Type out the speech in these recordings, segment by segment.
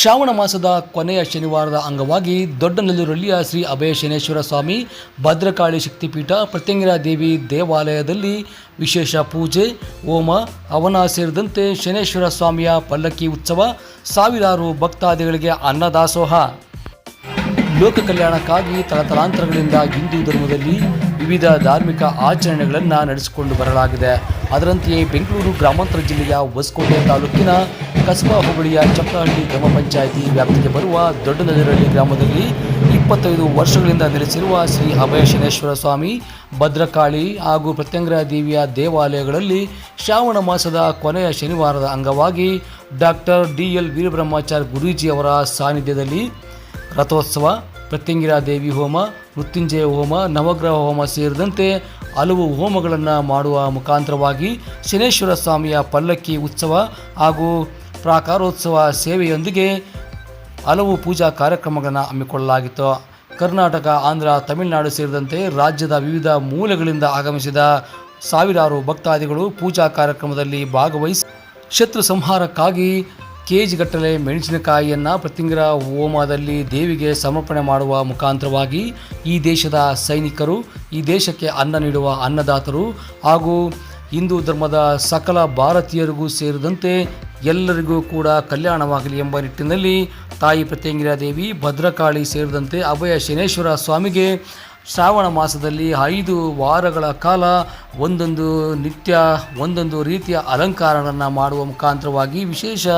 ಶ್ರಾವಣ ಮಾಸದ ಕೊನೆಯ ಶನಿವಾರದ ಅಂಗವಾಗಿ ದೊಡ್ಡನಲ್ಲೂರಲ್ಲಿಯ ಶ್ರೀ ಅಭಯ ಶನೇಶ್ವರ ಸ್ವಾಮಿ, ಭದ್ರಕಾಳಿ ಶಕ್ತಿಪೀಠ, ಪ್ರತ್ಯಂಗಿರಾ ದೇವಿ ದೇವಾಲಯದಲ್ಲಿ ವಿಶೇಷ ಪೂಜೆ, ಹೋಮ ಅವನ ಸೇರಿದಂತೆ ಶನೇಶ್ವರ ಸ್ವಾಮಿಯ ಪಲ್ಲಕ್ಕಿ ಉತ್ಸವ, ಸಾವಿರಾರು ಭಕ್ತಾದಿಗಳಿಗೆ ಅನ್ನದಾಸೋಹ. ಲೋಕ ಕಲ್ಯಾಣಕ್ಕಾಗಿ ತಲತಲಾಂತರಗಳಿಂದ ಹಿಂದೂ ಧರ್ಮದಲ್ಲಿ ವಿವಿಧ ಧಾರ್ಮಿಕ ಆಚರಣೆಗಳನ್ನು ನಡೆಸಿಕೊಂಡು ಬರಲಾಗಿದೆ. ಅದರಂತೆಯೇ ಬೆಂಗಳೂರು ಗ್ರಾಮಾಂತರ ಜಿಲ್ಲೆಯ ಹೊಸಕೋಟೆ ತಾಲೂಕಿನ ಕಸಬಾ ಹೋಬಳಿಯ ಚಪ್ಪನಹಳ್ಳಿ ಗ್ರಾಮ ಪಂಚಾಯಿತಿ ವ್ಯಾಪ್ತಿಗೆ ಬರುವ ದೊಡ್ಡನದಿರಳ್ಳಿ ಗ್ರಾಮದಲ್ಲಿ ಇಪ್ಪತ್ತೈದು ವರ್ಷಗಳಿಂದ ನೆಲೆಸಿರುವ ಶ್ರೀ ಅಭಯ ಶನೇಶ್ವರ ಸ್ವಾಮಿ, ಭದ್ರಕಾಳಿ ಹಾಗೂ ಪ್ರತ್ಯಂಗರ ದೇವಿಯ ದೇವಾಲಯಗಳಲ್ಲಿ ಶ್ರಾವಣ ಮಾಸದ ಕೊನೆಯ ಶನಿವಾರದ ಅಂಗವಾಗಿ ಡಾಕ್ಟರ್ ಡಿ ಎಲ್ ವೀರಬ್ರಹ್ಮಾಚಾರ್ಯ ಗುರೂಜಿಯವರ ಸಾನ್ನಿಧ್ಯದಲ್ಲಿ ರಥೋತ್ಸವ ಪ್ರತ್ಯಂಗಿರಾ ದೇವಿ ಹೋಮ, ಮೃತ್ಯುಂಜಯ ಹೋಮ, ನವಗ್ರಹ ಹೋಮ ಸೇರಿದಂತೆ ಹಲವು ಹೋಮಗಳನ್ನು ಮಾಡುವ ಮುಖಾಂತರವಾಗಿ ಶನೇಶ್ವರ ಸ್ವಾಮಿಯ ಪಲ್ಲಕ್ಕಿ ಉತ್ಸವ ಹಾಗೂ ಪ್ರಾಕಾರೋತ್ಸವ ಸೇವೆಯೊಂದಿಗೆ ಹಲವು ಪೂಜಾ ಕಾರ್ಯಕ್ರಮಗಳನ್ನು ಹಮ್ಮಿಕೊಳ್ಳಲಾಗಿತ್ತು. ಕರ್ನಾಟಕ, ಆಂಧ್ರ, ತಮಿಳುನಾಡು ಸೇರಿದಂತೆ ರಾಜ್ಯದ ವಿವಿಧ ಮೂಲೆಗಳಿಂದ ಆಗಮಿಸಿದ ಸಾವಿರಾರು ಭಕ್ತಾದಿಗಳು ಪೂಜಾ ಕಾರ್ಯಕ್ರಮದಲ್ಲಿ ಭಾಗವಹಿಸಿ ಶತ್ರು ಸಂಹಾರಕ್ಕಾಗಿ ಗಟ್ಟಲೆ ಮೆಣಸಿನಕಾಯಿಯನ್ನು ಪ್ರತಿಂಗ್ರ ಹೋಮದಲ್ಲಿ ದೇವಿಗೆ ಸಮರ್ಪಣೆ ಮಾಡುವ ಮುಖಾಂತರವಾಗಿ ಈ ದೇಶದ ಸೈನಿಕರು, ಈ ದೇಶಕ್ಕೆ ಅನ್ನ ನೀಡುವ ಅನ್ನದಾತರು ಹಾಗೂ ಹಿಂದೂ ಧರ್ಮದ ಸಕಲ ಭಾರತೀಯರಿಗೂ ಸೇರಿದಂತೆ ಎಲ್ಲರಿಗೂ ಕೂಡ ಕಲ್ಯಾಣವಾಗಲಿ ಎಂಬ ನಿಟ್ಟಿನಲ್ಲಿ ತಾಯಿ ಪ್ರತ್ಯಂಗಿರಾ ದೇವಿ, ಭದ್ರಕಾಳಿ ಸೇರಿದಂತೆ ಅಭಯ ಶನೇಶ್ವರ ಸ್ವಾಮಿಗೆ ಶ್ರಾವಣ ಮಾಸದಲ್ಲಿ ಐದು ವಾರಗಳ ಕಾಲ ಒಂದೊಂದು ನಿತ್ಯ, ಒಂದೊಂದು ರೀತಿಯ ಅಲಂಕಾರಗಳನ್ನು ಮಾಡುವ ಮುಖಾಂತರವಾಗಿ ವಿಶೇಷ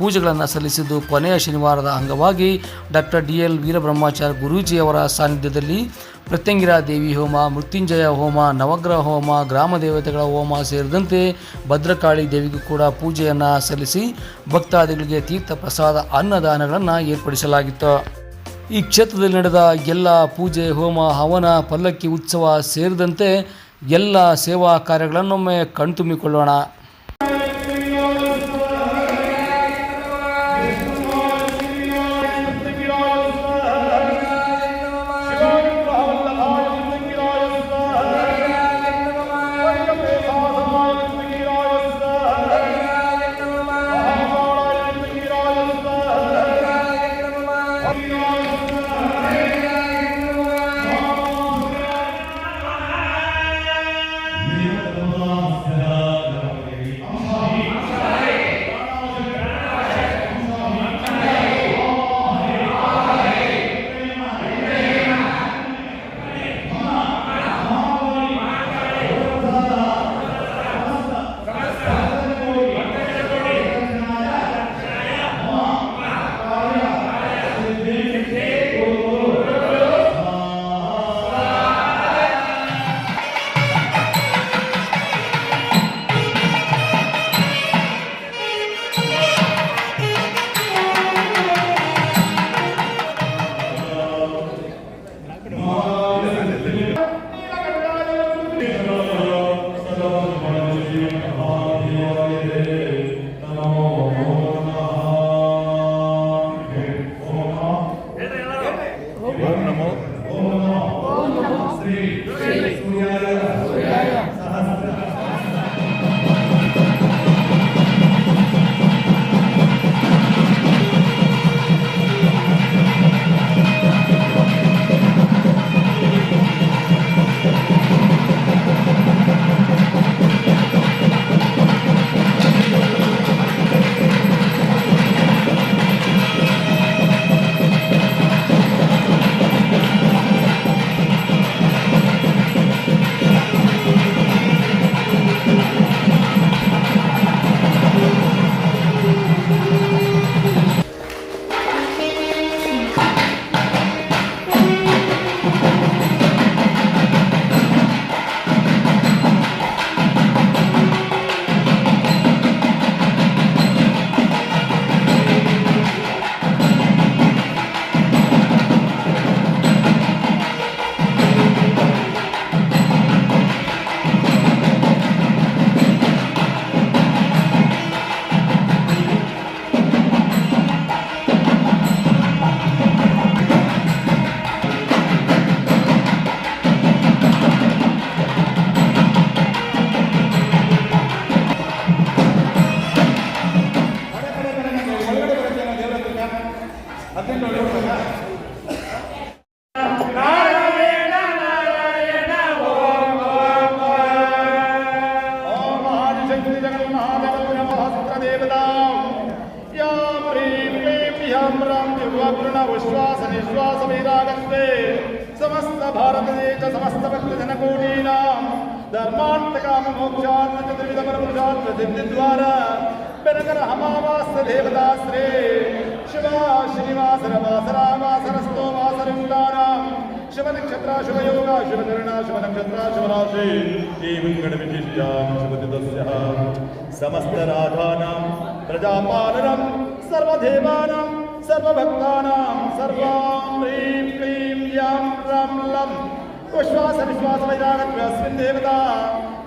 ಪೂಜೆಗಳನ್ನು ಸಲ್ಲಿಸಿದ್ದು ಕೊನೆಯ ಶನಿವಾರದ ಅಂಗವಾಗಿ ಡಾಕ್ಟರ್ ಡಿ ಎಲ್ ವೀರಬ್ರಹ್ಮಾಚಾರ್ಯ ಗುರೂಜಿಯವರ ಸಾನ್ನಿಧ್ಯದಲ್ಲಿ ಪ್ರತ್ಯಂಗಿರಾ ದೇವಿ ಹೋಮ, ಮೃತ್ಯುಂಜಯ ಹೋಮ, ನವಗ್ರಹ ಹೋಮ, ಗ್ರಾಮ ದೇವತೆಗಳ ಹೋಮ ಸೇರಿದಂತೆ ಭದ್ರಕಾಳಿ ದೇವಿಗೂ ಕೂಡ ಪೂಜೆಯನ್ನು ಸಲ್ಲಿಸಿ ಭಕ್ತಾದಿಗಳಿಗೆ ತೀರ್ಥ ಪ್ರಸಾದ ಅನ್ನದಾನಗಳನ್ನು ಏರ್ಪಡಿಸಲಾಗಿತ್ತು. ಈ ಕ್ಷೇತ್ರದಲ್ಲಿ ನಡೆದ ಎಲ್ಲ ಪೂಜೆ, ಹೋಮ, ಹವನ, ಪಲ್ಲಕ್ಕಿ ಉತ್ಸವ ಸೇರಿದಂತೆ ಎಲ್ಲ ಸೇವಾ ಕಾರ್ಯಗಳನ್ನೊಮ್ಮೆ ಕಣ್ತುಂಬಿಕೊಳ್ಳೋಣ. కామ మోక్షాత్మ చతుర్విధ పరమృషాత్మ సిద్ధి ద్వారా పెనకర హమావాస దేవతాశ్రే శివ శనివాసర వాసరా వాసరస్తో వాసరుండారాం శివ నక్షత్ర శివయోగ శివకరుణ శివ నక్షత్ర శివరాశి సమస్త రాధానాం ప్రజాపాలనం సర్వదేవానాం సర్వభక్తానాం సర్వాం హ్రీం క్లీం యాం రం విశ్వాస విశ్వాస వైరాగత్వ అస్మిన్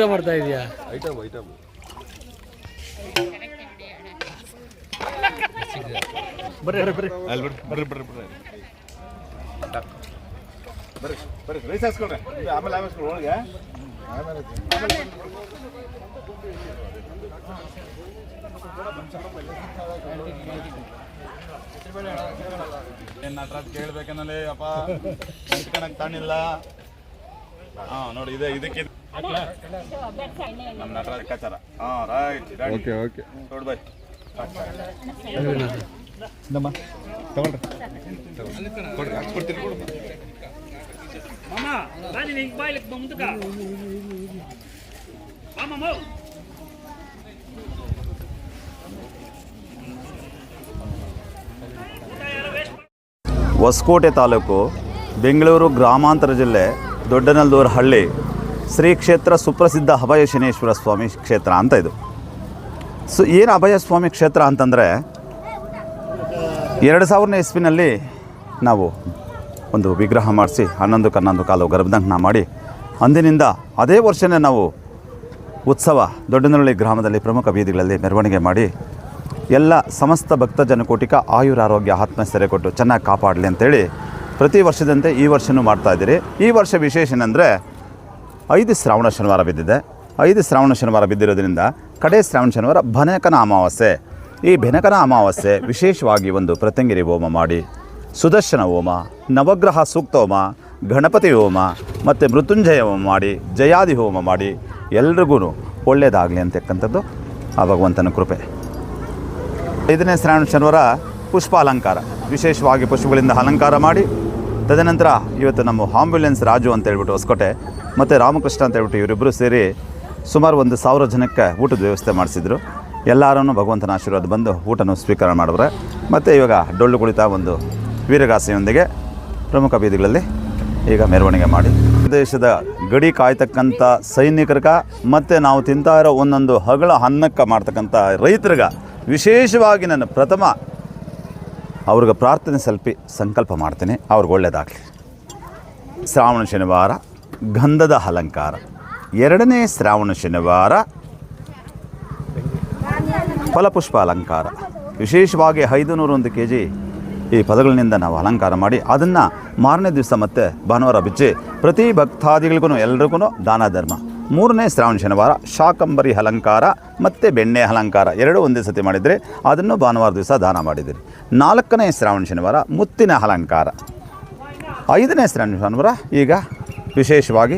ಊಟ ಮಾಡ್ತಾ ಇದೆಯಾ? ಬರ್ರಿ ಬರ್ರಿ ಬರ್ರಿ. ಬರ್ರಿ ಬರ್ರಿ ಬರ್ರಿ. ಬರ್ರಿ ರೈಸ್ ಹಾಸ್ಕೊಳ್ರಿ ಆಮೇಲೆ ಆಮೇಲೆ ಒಳಗೆ. ಏನ್ ನಟರಾಜ್ ಕೇಳ್ಬೇಕನ್ನಲೇ ಅಪ್ಪ. ಕಣಕ್ ತಾಣಿಲ್ಲ ಹಾ ನೋಡಿ ಇದೆ ಇದಕ್ಕೆ ನಮ್ಮ ನಟರಾಜ್ ಲೆಕ್ಕಾಚಾರ. ಹಾ ರೈಟ್ ಓಕೆ ಓಕೆ ನೋಡಿ ಬೈ ಕೊಡ್ರಿ ಹಾಕ್ಸ್ಕೊಡ್ತೀನಿ. ಕೊಡು ಮಾಮ ಬನ್ನಿ ನಿಂಗೆ ಬಾಯ್ಲಿಕ್ಕೆ ಮುಂದಕ ಮಾಮ. ಹೊಸಕೋಟೆ ತಾಲೂಕು ಬೆಂಗಳೂರು ಗ್ರಾಮಾಂತರ ಜಿಲ್ಲೆ ದೊಡ್ಡನಲ್ಲೂರು ಹಳ್ಳಿ. ಶ್ರೀ ಕ್ಷೇತ್ರ ಸುಪ್ರಸಿದ್ಧ ಅಭಯ ಶನೇಶ್ವರ ಸ್ವಾಮಿ ಕ್ಷೇತ್ರ ಅಂತ ಇದು. ಸೊ, ಏನು ಅಭಯ ಸ್ವಾಮಿ ಕ್ಷೇತ್ರ ಅಂತಂದರೆ, ಎರಡು ಸಾವಿರನೇ ಇಸ್ವಿನಲ್ಲಿ ನಾವು ಒಂದು ವಿಗ್ರಹ ಮಾಡಿಸಿ, ಹನ್ನೊಂದು ಹನ್ನೊಂದು ಕಾಲು ಗರ್ಭದಂಕನ ಮಾಡಿ, ಅಂದಿನಿಂದ ಅದೇ ವರ್ಷನೇ ನಾವು ಉತ್ಸವ ದೊಡ್ಡನಳ್ಳಿ ಗ್ರಾಮದಲ್ಲಿ ಪ್ರಮುಖ ಬೀದಿಗಳಲ್ಲಿ ಮೆರವಣಿಗೆ ಮಾಡಿ, ಎಲ್ಲ ಸಮಸ್ತ ಭಕ್ತ ಜನಕೋಟಿಕ ಆಯುರಾರೋಗ್ಯ ಆತ್ಮಸ್ಥೈರ್ಯ ಕೊಟ್ಟು ಚೆನ್ನಾಗಿ ಕಾಪಾಡಲಿ ಅಂತೇಳಿ ಪ್ರತಿ ವರ್ಷದಂತೆ ಈ ವರ್ಷವೂ ಮಾಡ್ತಾ ಇದ್ದೀರಿ. ಈ ವರ್ಷ ವಿಶೇಷ ಏನಂದರೆ ಐದು ಶ್ರಾವಣ ಶನಿವಾರ ಬಿದ್ದಿದೆ. ಐದು ಶ್ರಾವಣ ಶನಿವಾರ ಬಿದ್ದಿರೋದ್ರಿಂದ ಕಡೆ ಶ್ರಾವಣ ಶನಿವಾರ ಭನಕನ ಅಮಾವಾಸ್ಯೆ. ಈ ಬೆನಕನ ಅಮಾವಾಸ್ಯೆ ವಿಶೇಷವಾಗಿ ಒಂದು ಪ್ರತ್ಯಂಗಿರಿ ಹೋಮ ಮಾಡಿ. ಸುದರ್ಶನ ಹೋಮ, ನವಗ್ರಹ ಸೂಕ್ತ ಹೋಮ, ಗಣಪತಿ ಹೋಮ ಮತ್ತು ಮೃತ್ಯುಂಜಯ ಹೋಮ ಮಾಡಿ, ಜಯಾದಿ ಹೋಮ ಮಾಡಿ ಎಲ್ರಿಗೂ ಒಳ್ಳೆಯದಾಗಲಿ ಅಂತಕ್ಕಂಥದ್ದು ಆ ಭಗವಂತನ ಕೃಪೆ. ಐದನೇ ಶ್ರಾವಣ ಶನಿವಾರ ಪುಷ್ಪ ಅಲಂಕಾರ ವಿಶೇಷವಾಗಿ ಪುಷ್ಪಗಳಿಂದ ಅಲಂಕಾರ ಮಾಡಿ. ತದನಂತರ ಇವತ್ತು ನಮ್ಮ ಆಂಬ್ಯುಲೆನ್ಸ್ ರಾಜು ಅಂತ ಹೇಳ್ಬಿಟ್ಟು ಹೊಸಕೋಟೆ ಮತ್ತು ರಾಮಕೃಷ್ಣ ಅಂತ ಹೇಳ್ಬಿಟ್ಟು ಇವರಿಬ್ಬರು ಸೇರಿ ಸುಮಾರು ಒಂದು ಸಾವಿರ ಜನಕ್ಕೆ ಊಟದ ವ್ಯವಸ್ಥೆ ಮಾಡಿಸಿದ್ರು. ಎಲ್ಲರೂ ಭಗವಂತನ ಆಶೀರ್ವಾದ ಬಂದು ಊಟನೂ ಸ್ವೀಕಾರ ಮಾಡಿದ್ರೆ. ಮತ್ತು ಇವಾಗ ಡೊಳ್ಳು ಕುಳಿತ ಒಂದು ವೀರಗಾಸೆಯೊಂದಿಗೆ ಪ್ರಮುಖ ಬೀದಿಗಳಲ್ಲಿ ಈಗ ಮೆರವಣಿಗೆ ಮಾಡಿ. ದೇಶದ ಗಡಿ ಕಾಯ್ತಕ್ಕಂಥ ಸೈನಿಕರ್ಗ ಮತ್ತು ನಾವು ತಿಂತಾ ಇರೋ ಒಂದೊಂದು ಹಗಳ ಅನ್ನಕ್ಕೆ ಮಾಡ್ತಕ್ಕಂಥ ರೈತರಿಗ ವಿಶೇಷವಾಗಿ ನಾನು ಪ್ರಥಮ ಅವ್ರಿಗೆ ಪ್ರಾರ್ಥನೆ ಸಲ್ಪಿ ಸಂಕಲ್ಪ ಮಾಡ್ತೀನಿ. ಅವ್ರಿಗೆ ಒಳ್ಳೆಯದಾಗಲಿ ಶ್ರಾವಣ ಶನಿವಾರ. ಗಂಧದ ಅಲಂಕಾರ. ಎರಡನೇ ಶ್ರಾವಣ ಶನಿವಾರ ಫಲಪುಷ್ಪ ಅಲಂಕಾರ. ವಿಶೇಷವಾಗಿ ಐದು ನೂರೊಂದು ಕೆ ಜಿ ಈ ಪದಗಳಿಂದ ನಾವು ಅಲಂಕಾರ ಮಾಡಿ, ಅದನ್ನು ಮಾರನೇ ದಿವಸ ಮತ್ತೆ ಭಾನುವಾರ ಬಿಚ್ಚಿ ಪ್ರತಿ ಭಕ್ತಾದಿಗಳಿಗೂ, ಎಲ್ರಿಗೂ ದಾನ ಧರ್ಮ. ಮೂರನೇ ಶ್ರಾವಣ ಶನಿವಾರ ಶಾಕಂಬರಿ ಅಲಂಕಾರ ಮತ್ತು ಬೆಣ್ಣೆ ಅಲಂಕಾರ, ಎರಡೂ ಒಂದೇ ಸತಿ ಮಾಡಿದರೆ ಅದನ್ನು ಭಾನುವಾರ ದಿವಸ ದಾನ ಮಾಡಿದ್ದೀರಿ ನಾಲ್ಕನೇ ಶ್ರಾವಣ ಶನಿವಾರ ಮುತ್ತಿನ ಅಲಂಕಾರ. ಐದನೇ ಶ್ರಾವಣ ಶನಿವಾರ ಈಗ ವಿಶೇಷವಾಗಿ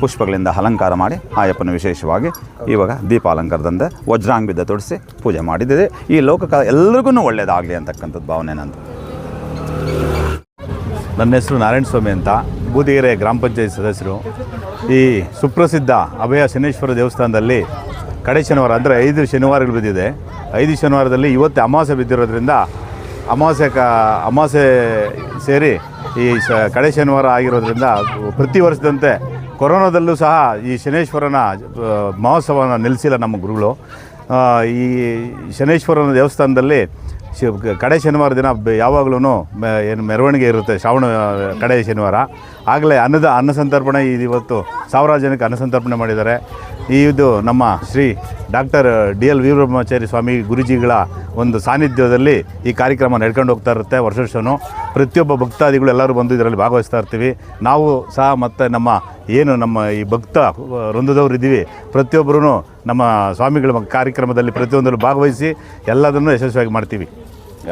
ಪುಷ್ಪಗಳಿಂದ ಅಲಂಕಾರ ಮಾಡಿ ಆಯಪ್ಪನ ವಿಶೇಷವಾಗಿ ಇವಾಗ ದೀಪ ಅಲಂಕಾರದಂತೆ ವಜ್ರಾಂಗಿದ್ದ ತೊಡಿಸಿ ಪೂಜೆ ಮಾಡಿದ್ದೇವೆ. ಈ ಲೋಕಕ ಎಲ್ರಿಗೂ ಒಳ್ಳೆಯದಾಗಲಿ ಅಂತಕ್ಕಂಥದ್ದು ಭಾವನೆ ನಂದು. ನನ್ನ ಹೆಸರು ನಾರಾಯಣ ಸ್ವಾಮಿ ಅಂತ. ಬೂದಿಗೆರೆ ಗ್ರಾಮ ಪಂಚಾಯತ್ ಸದಸ್ಯರು. ಈ ಸುಪ್ರಸಿದ್ಧ ಅಭಯ ಶನೇಶ್ವರ ದೇವಸ್ಥಾನದಲ್ಲಿ ಕಡೆ ಶನಿವಾರ, ಅಂದರೆ ಐದು ಶನಿವಾರಗಳು ಬಿದ್ದಿದೆ. ಐದು ಶನಿವಾರದಲ್ಲಿ ಇವತ್ತು ಅಮಾವಾಸ್ಯೆ ಬಿದ್ದಿರೋದ್ರಿಂದ ಅಮಾವಾಸ್ಯೆ ಕ ಸೇರಿ ಈ ಸ ಕಡೆ ಶನಿವಾರ ಆಗಿರೋದ್ರಿಂದ ಪ್ರತಿ ವರ್ಷದಂತೆ ಕೊರೋನಾದಲ್ಲೂ ಸಹ ಈ ಶನೇಶ್ವರನ ಮಹೋತ್ಸವನ ನಿಲ್ಲಿಸಿಲ್ಲ ನಮ್ಮ ಗುರುಗಳು. ಈ ಶನೇಶ್ವರನ ದೇವಸ್ಥಾನದಲ್ಲಿ ಶಿವ ಕಡೆ ಶನಿವಾರ ದಿನ ಯಾವಾಗಲೂ ಏನು ಮೆರವಣಿಗೆ ಇರುತ್ತೆ ಶ್ರಾವಣ, ಕಡೆ ಶನಿವಾರ. ಆಗಲೇ ಅನ್ನದ, ಅನ್ನ ಸಂತರ್ಪಣೆ ಇದು ಇವತ್ತು ಸಾವಿರಾರು ಜನಕ್ಕೆ ಅನ್ನಸಂತರ್ಪಣೆ ಮಾಡಿದ್ದಾರೆ. ಈ ಇದು ನಮ್ಮ Shri doctor D L Veerabrahmachari Swami ಗುರುಜಿಗಳ ಒಂದು ಸಾನ್ನಿಧ್ಯದಲ್ಲಿ ಈ ಕಾರ್ಯಕ್ರಮ ನಡ್ಕೊಂಡು ಹೋಗ್ತಾ ಇರುತ್ತೆ ವರ್ಷ ವರ್ಷವೂ ಪ್ರತಿಯೊಬ್ಬ ಭಕ್ತಾದಿಗಳು ಎಲ್ಲರೂ ಬಂದು ಇದರಲ್ಲಿ ಭಾಗವಹಿಸ್ತಾ ಇರ್ತೀವಿ. ನಾವು ಸಹ ಮತ್ತು ನಮ್ಮ ಏನು ನಮ್ಮ ಈ ಭಕ್ತ ವೃಂದದವ್ರು ಇದ್ದೀವಿ. ಪ್ರತಿಯೊಬ್ಬರೂ ನಮ್ಮ ಸ್ವಾಮಿಗಳ ಕಾರ್ಯಕ್ರಮದಲ್ಲಿ ಪ್ರತಿಯೊಂದರಲ್ಲೂ ಭಾಗವಹಿಸಿ ಎಲ್ಲದನ್ನು ಯಶಸ್ವಿಯಾಗಿ ಮಾಡ್ತೀವಿ.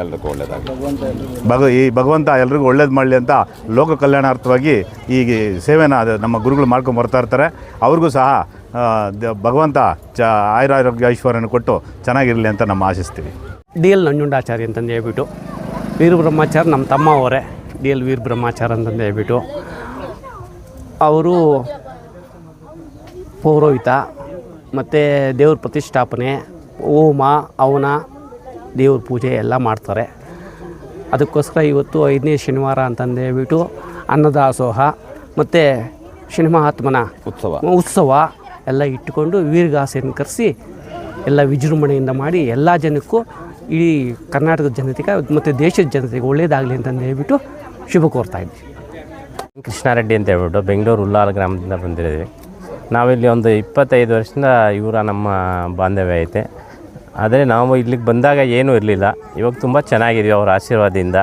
ಎಲ್ರಿಗೂ ಒಳ್ಳೆಯದಾಗಲಿ ಭಗ ಈ ಭಗವಂತ ಎಲ್ರಿಗೂ ಒಳ್ಳೇದು ಮಾಡಲಿ ಅಂತ ಲೋಕ ಕಲ್ಯಾಣಾರ್ಥವಾಗಿ ಈ ಸೇವೆನ ಅದು ನಮ್ಮ ಗುರುಗಳು ಮಾಡ್ಕೊಂಡು ಬರ್ತಾ ಇರ್ತಾರೆ. ಅವ್ರಿಗೂ ಸಹ ಭಗವಂತ ಚ ಆಯುರಾರೋಗ್ಯ ಐಶ್ವರ್ಯನ ಕೊಟ್ಟು ಚೆನ್ನಾಗಿರಲಿ ಅಂತ ನಮ್ಮ ಆಶಿಸ್ತೀವಿ. ಡಿ ಎಲ್ ನಂಜುಂಡಾಚಾರ್ಯ ಅಂತಂದು ಹೇಳ್ಬಿಟ್ಟು ವೀರಬ್ರಹ್ಮಾಚಾರ್ಯ ನಮ್ಮ ತಮ್ಮ ಅವರೇ ಡಿ ಎಲ್ ವೀರ ಬ್ರಹ್ಮಾಚಾರ್ಯ ಅಂತಂದು ಹೇಳ್ಬಿಟ್ಟು ಅವರು ಪೌರೋಹಿತ ಮತ್ತು ದೇವ್ರ ಪ್ರತಿಷ್ಠಾಪನೆ ಹೋಮ ಅವನ ದೇವ್ರ ಪೂಜೆ ಎಲ್ಲ ಮಾಡ್ತಾರೆ. ಅದಕ್ಕೋಸ್ಕರ ಇವತ್ತು ಐದನೇ ಶನಿವಾರ ಅಂತಂದೇಳ್ಬಿಟ್ಟು ಅನ್ನದಾಸೋಹ ಮತ್ತು ಶನಿಮಹಾತ್ಮನ ಉತ್ಸವ. ಉತ್ಸವ ಎಲ್ಲ ಇಟ್ಟುಕೊಂಡು ವೀರಗಾಸೆಯನ್ನು ಕರೆಸಿ ಎಲ್ಲ ವಿಜೃಂಭಣೆಯಿಂದ ಮಾಡಿ ಎಲ್ಲ ಜನಕ್ಕೂ ಇಡೀ ಕರ್ನಾಟಕದ ಜನತೆಗೆ ಮತ್ತು ದೇಶದ ಜನತೆಗೆ ಒಳ್ಳೆಯದಾಗಲಿ ಅಂತಂದು ಹೇಳ್ಬಿಟ್ಟು ಶುಭ ಕೋರ್ತಾ ಇದ್ವಿ. ಕೃಷ್ಣಾರೆಡ್ಡಿ ಅಂತ ಹೇಳ್ಬಿಟ್ಟು ಬೆಂಗಳೂರು ಉಲ್ಲಾಲ ಗ್ರಾಮದಿಂದ ಬಂದಿದ್ದೀವಿ. ನಾವಿಲ್ಲಿ ಒಂದು ಇಪ್ಪತ್ತೈದು ವರ್ಷದಿಂದ ಇವರ ನಮ್ಮ ಬಾಂಧವ್ಯ ಐತೆ. ಆದರೆ ನಾವು ಇಲ್ಲಿಗೆ ಬಂದಾಗ ಏನೂ ಇರಲಿಲ್ಲ. ಇವಾಗ ತುಂಬ ಚೆನ್ನಾಗಿದೆ ಅವ್ರ ಆಶೀರ್ವಾದದಿಂದ.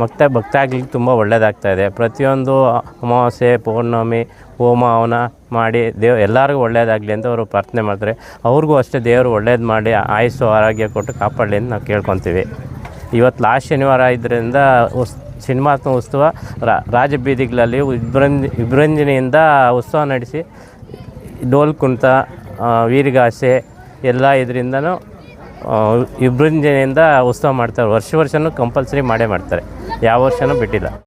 ಮತ್ತೆ ಭಕ್ತಾಗ್ಲಿಕ್ಕೆ ತುಂಬ ಒಳ್ಳೆಯದಾಗ್ತಾ ಇದೆ. ಪ್ರತಿಯೊಂದು ಅಮಾವಾಸ್ಯೆ, ಪೌರ್ಣಮಿ, ಹೋಮ, ಹವನ ಮಾಡಿ ದೇವ್ ಎಲ್ಲರಿಗೂ ಒಳ್ಳೆಯದಾಗಲಿ ಅಂತ ಅವರು ಪ್ರಾರ್ಥನೆ ಮಾಡ್ತಾರೆ. ಅವ್ರಿಗೂ ಅಷ್ಟೇ ದೇವರು ಒಳ್ಳೇದು ಮಾಡಿ ಆಯಸ್ಸು, ಆರೋಗ್ಯ ಕೊಟ್ಟು ಕಾಪಾಡಲಿ ಅಂತ ನಾವು ಕೇಳ್ಕೊತೀವಿ. ಇವತ್ತು ಲಾಸ್ಟ್ ಶನಿವಾರ ಇದರಿಂದ ಉಸ್ ಸಿನಿಮಾತ್ಮ ಉತ್ಸವ ರಾಜಬೀದಿಗಳಲ್ಲಿ ವಿಭ್ರಂಜ ವಿಭ್ರಂಜನೆಯಿಂದ ಉತ್ಸವ ನಡೆಸಿ ಡೋಲ್ ಕುಣಿತ ವೀರಗಾಸೆ ಎಲ್ಲ ಇದರಿಂದನೂ ವಿಭೃಂಜನೆಯಿಂದ ಉತ್ಸವ ಮಾಡ್ತಾರೆ. ವರ್ಷ ವರ್ಷವೂ ಕಂಪಲ್ಸರಿ ಮಾಡೇ ಮಾಡ್ತಾರೆ. ಯಾವ ವರ್ಷವೂ ಬಿಟ್ಟಿಲ್ಲ.